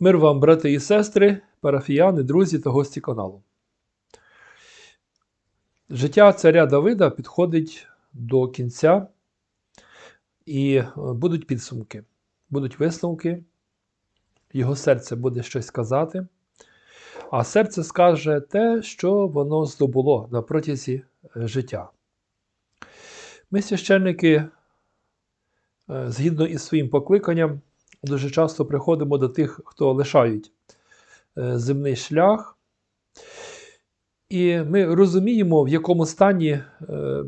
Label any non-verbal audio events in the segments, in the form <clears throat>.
Мир вам, брати і сестри, парафіяни, друзі та гості каналу. Життя царя Давида підходить до кінця, і е, будуть підсумки, будуть висновки, його серце буде щось казати, а серце скаже те, що воно здобуло на протязі е, життя. Ми, священники, е, згідно із своїм покликанням, дуже часто приходимо до тих, хто лишають е, земний шлях. І ми розуміємо, в якому стані е,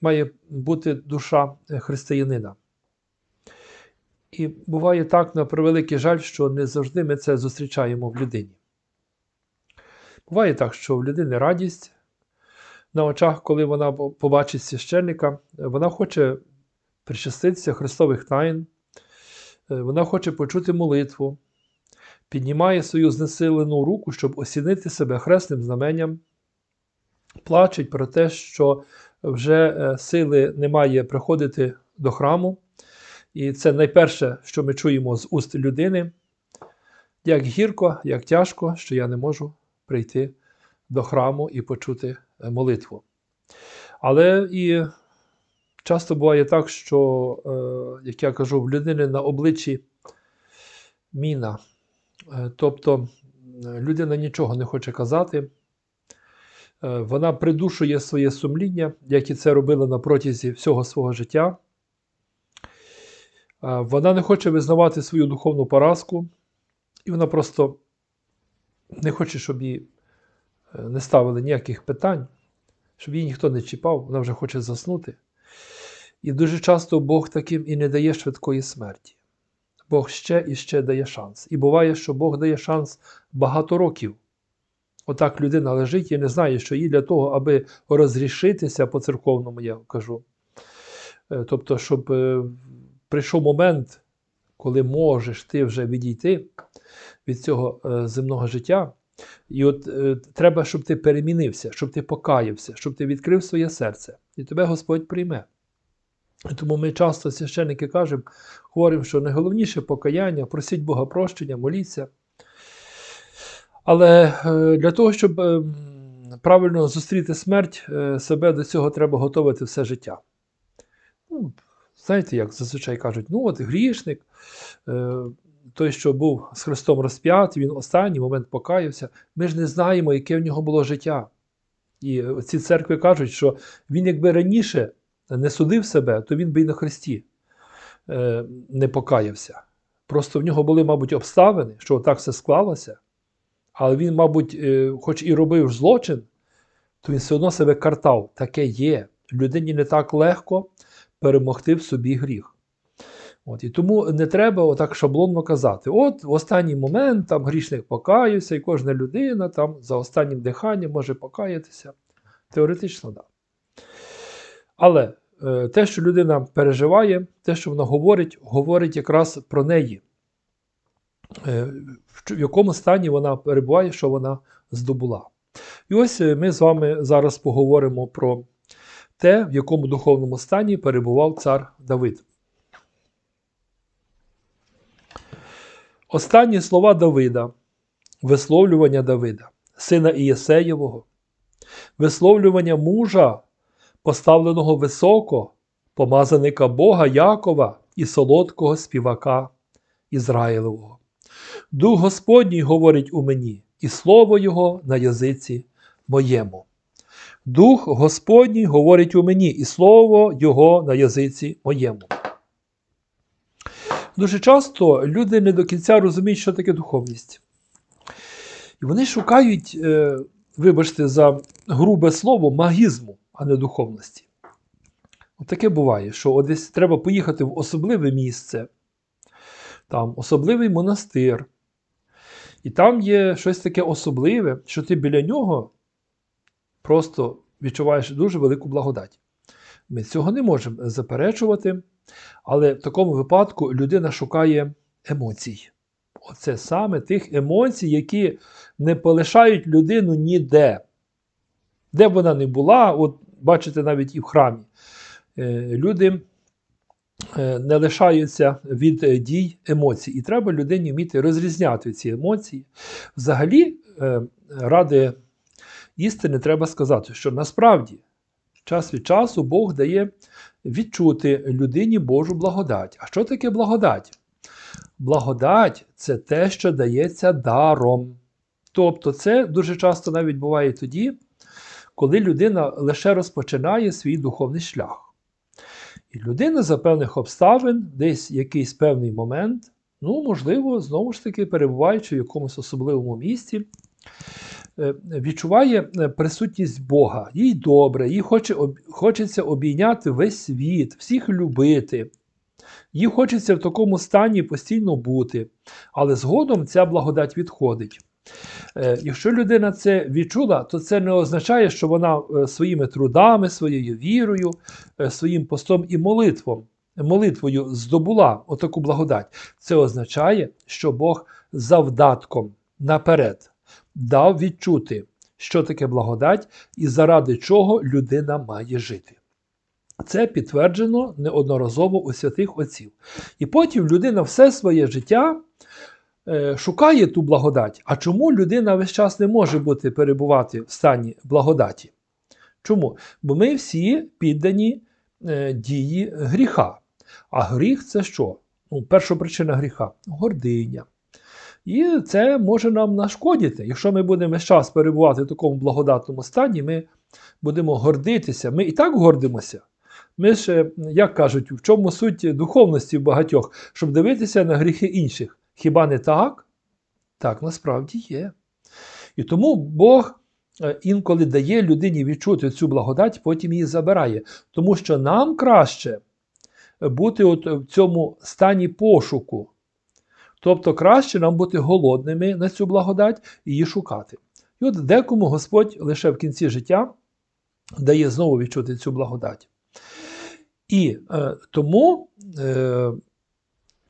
має бути душа християнина. І буває так, на превеликий жаль, що не завжди ми це зустрічаємо в людині. Буває так, що в людини радість на очах, коли вона побачить священника, вона хоче причаститися Христових тайн, вона хоче почути молитву, піднімає свою знесилену руку, щоб осінити себе хресним знаменням, плачеть про те, що вже е, сили немає приходити до храму. І це найперше, що ми чуємо з уст людини. Як гірко, як тяжко, що я не можу прийти до храму і почути е, молитву. Але і Часто буває так, що, е, як я кажу, в людини на обличчі міна. Е, тобто людина нічого не хоче казати, е, вона придушує своє сумління, як і це робила на протязі всього свого життя. Вона не хоче визнавати свою духовну поразку, і вона просто не хоче, щоб їй не ставили ніяких питань, щоб її ніхто не чіпав, вона вже хоче заснути. І дуже часто Бог таким і не дає швидкої смерті. Бог ще і ще дає шанс. І буває, що Бог дає шанс багато років. Отак людина лежить і не знає, що їй для того, аби розрішитися по церковному, я кажу. Е, тобто, щоб е, прийшов момент, коли можеш ти вже відійти від цього е, земного життя. І от треба, щоб ти перемінився, щоб ти покаявся, щоб ти відкрив своє серце, і тебе Господь прийме. Тому ми часто священники кажемо, говоримо, що найголовніше покаяння, просіть Бога прощення, моліться. Але е, для того, щоб е, правильно зустріти смерть, е, себе до цього треба готувати все життя. Ну, Знаєте, як зазвичай кажуть, ну от грішник, той, що був з Христом розп'ятий, він останній момент покаявся. Ми ж не знаємо, яке в нього було життя. І ці церкви кажуть, що він, якби раніше не судив себе, то він би і на Христі е, не покаявся. Просто в нього були, мабуть, обставини, що так все склалося, але він, мабуть, е, хоч і робив злочин, то він все одно себе картав. Таке є. Людині не так легко перемогти в собі гріх. От, І тому не треба отак шаблонно казати: от в останній момент там грішник покаюся, і кожна людина там за останнім диханням може покаятися. Теоретично, так. Да. Але е, те, що людина переживає, те, що вона говорить, говорить якраз про неї, е, в якому стані вона перебуває, що вона здобула. І ось е, ми з вами зараз поговоримо про те, в якому духовному стані перебував цар Давид. Останні слова Давида, висловлювання Давида, сина Ієсеєвого, висловлювання мужа, поставленого високо, помазаника Бога Якова і солодкого співака Ізраїлевого. Дух Господній говорить у мені, і слово Його на язиці моєму. Дух Господній говорить у мені, і слово Його на язиці моєму. Дуже часто люди не до кінця розуміють, що таке духовність. І вони шукають, е, вибачте, за грубе слово, магізму а не духовності. От таке буває, що десь треба поїхати в особливе місце, там особливий монастир. І там є щось таке особливе, що ти біля нього просто відчуваєш дуже велику благодать. Ми цього не можемо заперечувати, але в такому випадку людина шукає емоцій. Оце саме тих емоцій, які не полишають людину ніде. Де б вона не була, от бачите, навіть і в храмі. Е, люди е, не лишаються від е, дій емоцій. І треба людині вміти розрізняти ці емоції. Взагалі, ради істини треба сказати, що насправді час від часу Бог дає відчути людині Божу благодать. А що таке благодать? Благодать це те, що дається даром. Тобто, це дуже часто навіть буває тоді, коли людина лише розпочинає свій духовний шлях. І людина за певних обставин, десь якийсь певний момент, ну, можливо, знову ж таки, перебуваючи в якомусь особливому місці, е, відчуває е, присутність Бога, їй добре, їй хоче, хочеться обійняти весь світ, всіх любити. Їй хочеться в такому стані постійно бути, але згодом ця благодать відходить. Е, Якщо людина це відчула, то це не означає, що вона е, своїми трудами, своєю вірою, е, своїм постом і молитвом, молитвою здобула отаку благодать. Це означає, що Бог завдатком наперед дав відчути, що таке благодать і заради чого людина має жити. Це підтверджено неодноразово у святих отців. І потім людина все своє життя шукає ту благодать. А чому людина весь час не може бути перебувати в стані благодаті? Чому? Бо ми всі піддані е, дії гріха. А гріх це що? Ну, перша причина гріха гординя. І це може нам нашкодити. Якщо ми будемо весь час перебувати в такому благодатному стані, ми будемо гордитися. Ми і так гордимося. Ми ж, е, як кажуть, в чому суть духовності в багатьох, щоб дивитися на гріхи інших. Хіба не так? Так насправді є. І тому Бог е, інколи дає людині відчути цю благодать, потім її забирає. Тому що нам краще бути от в цьому стані пошуку. Тобто краще нам бути голодними на цю благодать і її шукати. І от декому Господь лише в кінці життя дає знову відчути цю благодать. І е, тому е,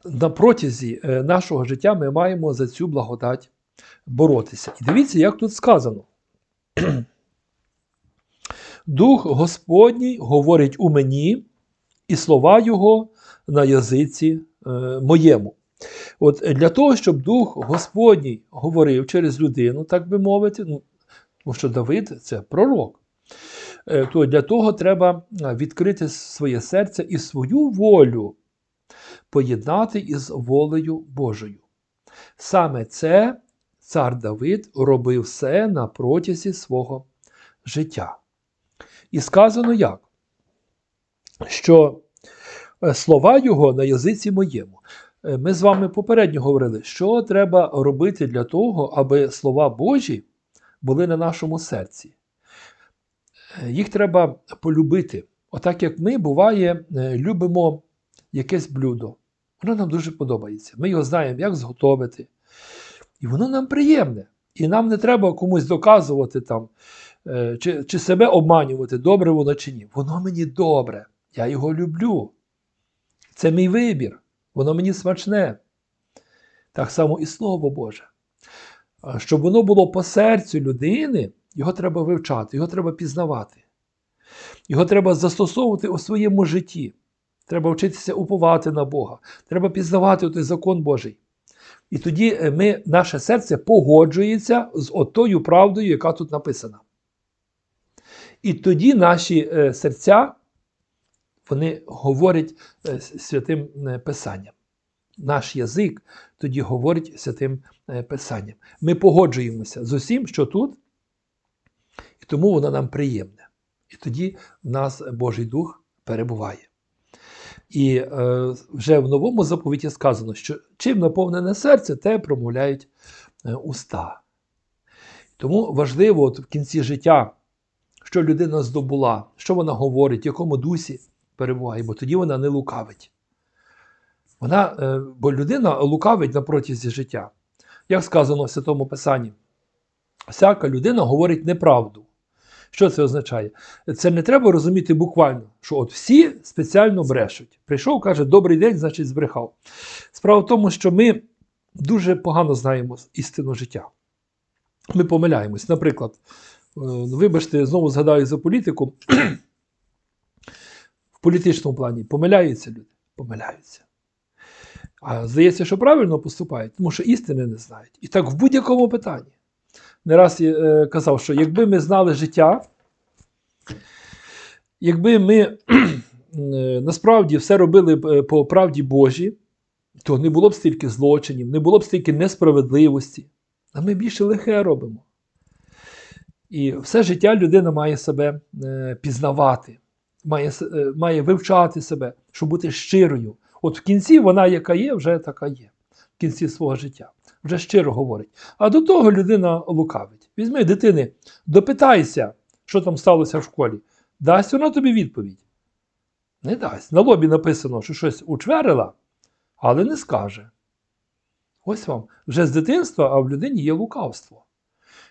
на протязі е, нашого життя ми маємо за цю благодать боротися. І дивіться, як тут сказано. <clears throat> Дух Господній говорить у мені, і слова Його на язиці е, моєму. От для того, щоб Дух Господній говорив через людину, так би мовити, ну, тому що Давид це пророк, е, то для того треба е, відкрити своє серце і свою волю поєднати із волею Божою. Саме це цар Давид робив все на протязі свого життя. І сказано як? Що е, слова його на язиці моєму. Е, Ми з вами попередньо говорили, що треба робити для того, аби слова Божі були на нашому серці. Е, Їх треба полюбити. Отак як ми, буває, любимо якесь блюдо. Воно нам дуже подобається. Ми його знаємо, як зготовити. І воно нам приємне. І нам не треба комусь доказувати там, е, чи, чи себе обманювати, добре воно чи ні. Воно мені добре. Я його люблю. Це мій вибір. Воно мені смачне. Так само і Слово Боже. Щоб воно було по серцю людини, його треба вивчати, його треба пізнавати. Його треба застосовувати у своєму житті. Треба вчитися уповати на Бога. Треба пізнавати той закон Божий. І тоді е, ми, наше серце погоджується з отою правдою, яка тут написана. І тоді наші е, серця вони говорять е, святим Писанням. Наш язик тоді говорить святим Писанням. Ми погоджуємося з усім, що тут, і тому воно нам приємне. І тоді в нас Божий Дух перебуває. І е, вже в новому заповіті сказано, що чим наповнене серце, те промовляють е, уста. Тому важливо от в кінці життя, що людина здобула, що вона говорить, в якому дусі перебуває, бо тоді вона не лукавить. Вона, е, бо людина лукавить на протязі життя. Як сказано в Святому Писанні, всяка людина говорить неправду. Що це означає? Це не треба розуміти буквально, що от всі спеціально брешуть. Прийшов, каже, добрий день, значить, збрехав. Справа в тому, що ми дуже погано знаємо істину життя. Ми помиляємось. Наприклад, е, вибачте, знову згадаю за політику. В політичному плані помиляються люди. помиляються. А здається, що правильно поступають, тому що істини не знають. І так в будь-якому питанні. Не раз е, казав, що якби ми знали життя, якби ми е, насправді все робили е, по правді Божій, то не було б стільки злочинів, не було б стільки несправедливості. А ми більше лихе робимо. І все життя людина має себе пізнавати, має, має вивчати себе, щоб бути щирою. От в кінці вона, яка є, вже така є. В кінці свого життя. Вже щиро говорить. А до того людина лукавить. Візьми дитини, допитайся, що там сталося в школі. Дасть вона тобі відповідь? Не дасть. На лобі написано, що щось учверила, але не скаже. Ось вам вже з дитинства, а в людині є лукавство.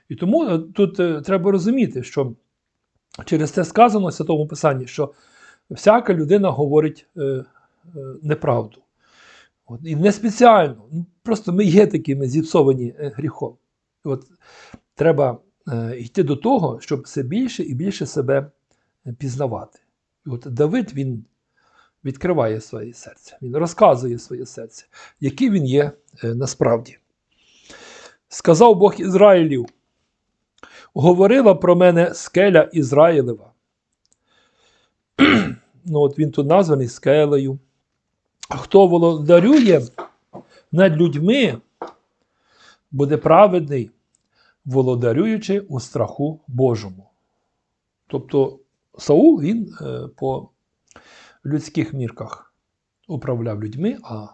І тому е, тут е, треба розуміти, що через це сказано в Святому Писанні, що всяка людина говорить е, неправду. От, і не спеціально. Ну, Просто ми є такими зіпсовані е, гріхом. От, треба е, йти до того, щоб все більше і більше себе е, пізнавати. І от Давид він відкриває своє серце, він розказує своє серце, який він є е, насправді. Сказав Бог Ізраїлів, говорила про мене скеля Ізраїлева. <clears throat> ну, от він тут названий скелею. Хто володарює над людьми, буде праведний, володарюючи у страху Божому. Тобто Саул він е, по людських мірках управляв людьми, а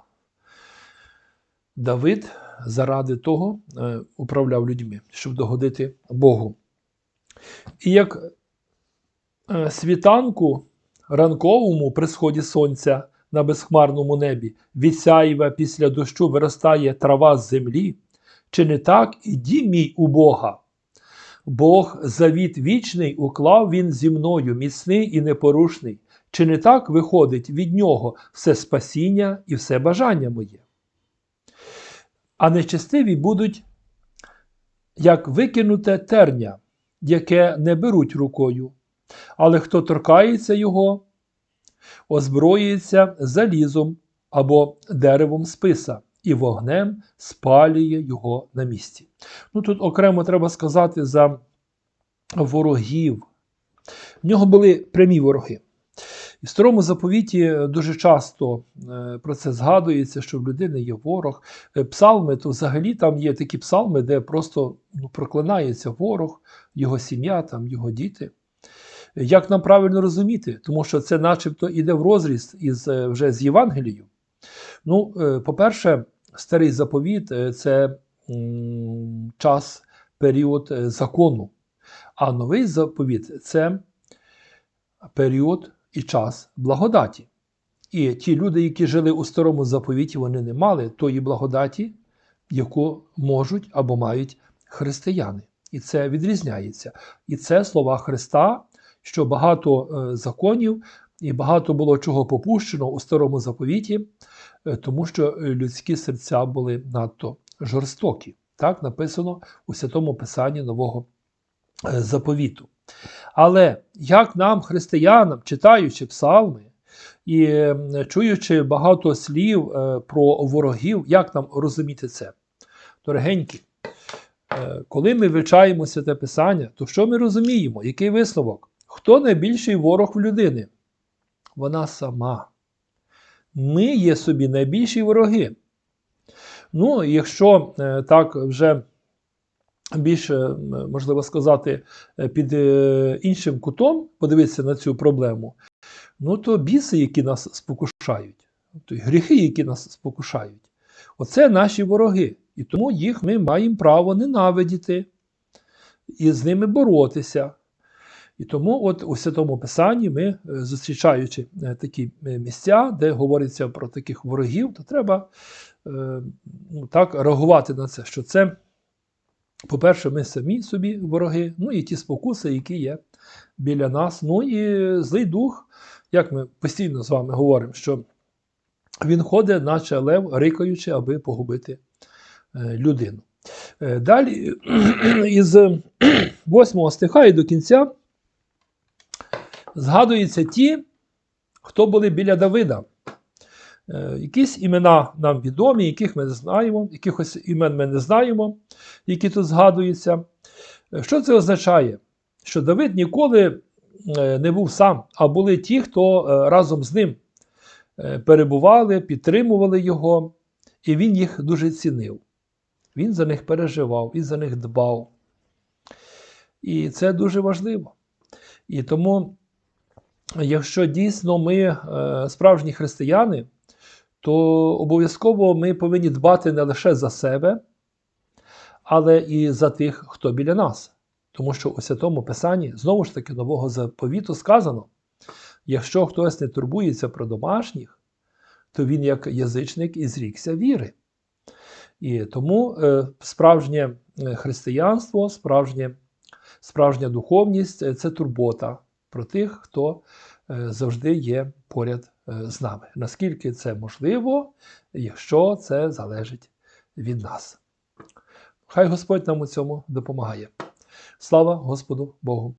Давид заради того е, управляв людьми, щоб догодити Богу. І як е, світанку ранковому при сході сонця на безхмарному небі від сяйва після дощу виростає трава з землі, чи не так і дім мій у Бога? Бог завіт вічний уклав він зі мною, міцний і непорушний. Чи не так виходить від нього все спасіння і все бажання моє? А нечестиві будуть як викинуте терня, яке не беруть рукою, але хто торкається його, озброюється залізом або деревом списа і вогнем спалює його на місці. Ну тут окремо треба сказати за ворогів. В нього були прямі вороги. І в старому заповіті дуже часто е, про це згадується, що в людини є ворог. Е, Псалми, то взагалі там є такі псалми, де просто ну, проклинається ворог, його сім'я, там, його діти. Як нам правильно розуміти? Тому що це начебто іде в розріз із, е, вже з Євангелією. Ну, е, по-перше, старий заповіт е, це час, період закону, а новий заповіт це період і час благодаті. І ті люди, які жили у старому заповіті, вони не мали тої благодаті, яку можуть або мають християни. І це відрізняється. І це слова Христа, що багато е, законів і багато було чого попущено у старому заповіті, е, тому що людські серця були надто жорстокі. Так написано у святому Писанні Нового е, заповіту. Але як нам, християнам, читаючи псалми і чуючи багато слів е, про ворогів, як нам розуміти це? Дорогенькі, е, коли ми вивчаємо святе Писання, то що ми розуміємо? Який висновок? Хто найбільший ворог в людини? Вона сама. Ми є собі найбільші вороги. Ну, якщо е, так вже більше, можливо сказати, е, під е, іншим кутом подивитися на цю проблему, ну то біси, які нас спокушають, то гріхи, які нас спокушають, оце наші вороги. І тому їх ми маємо право ненавидіти і з ними боротися. І тому, от у Святому Писанні, ми, е, зустрічаючи е, такі е, місця, де говориться про таких ворогів, то треба ну, так реагувати на це, що це, по-перше, ми самі собі вороги, ну і ті спокуси, які є біля нас. Ну і злий дух, як ми постійно з вами говоримо, що він ходить, наче лев, рикаючи, аби погубити людину. Далі <clears throat> із 8 стиха і до кінця згадуються ті, хто були біля Давида. Е, Якісь імена нам відомі, яких ми не знаємо, якихось імен ми не знаємо, які тут згадуються. Е, Що це означає? Що Давид ніколи е, не був сам, а були ті, хто разом з ним перебували, підтримували його, і він їх дуже цінив. Він за них переживав, він за них дбав. І це дуже важливо. І тому, якщо дійсно ми е, справжні християни, то обов'язково ми повинні дбати не лише за себе, але і за тих, хто біля нас. Тому що у Святому Писанні, знову ж таки, нового заповіту сказано: якщо хтось не турбується про домашніх, то він як язичник і зрікся віри. І тому е, справжнє е, християнство, справжнє, справжня духовність це турбота про тих, хто е, завжди є поряд е, з нами. Наскільки це можливо, якщо це залежить від нас. Хай Господь нам у цьому допомагає. Слава Господу Богу!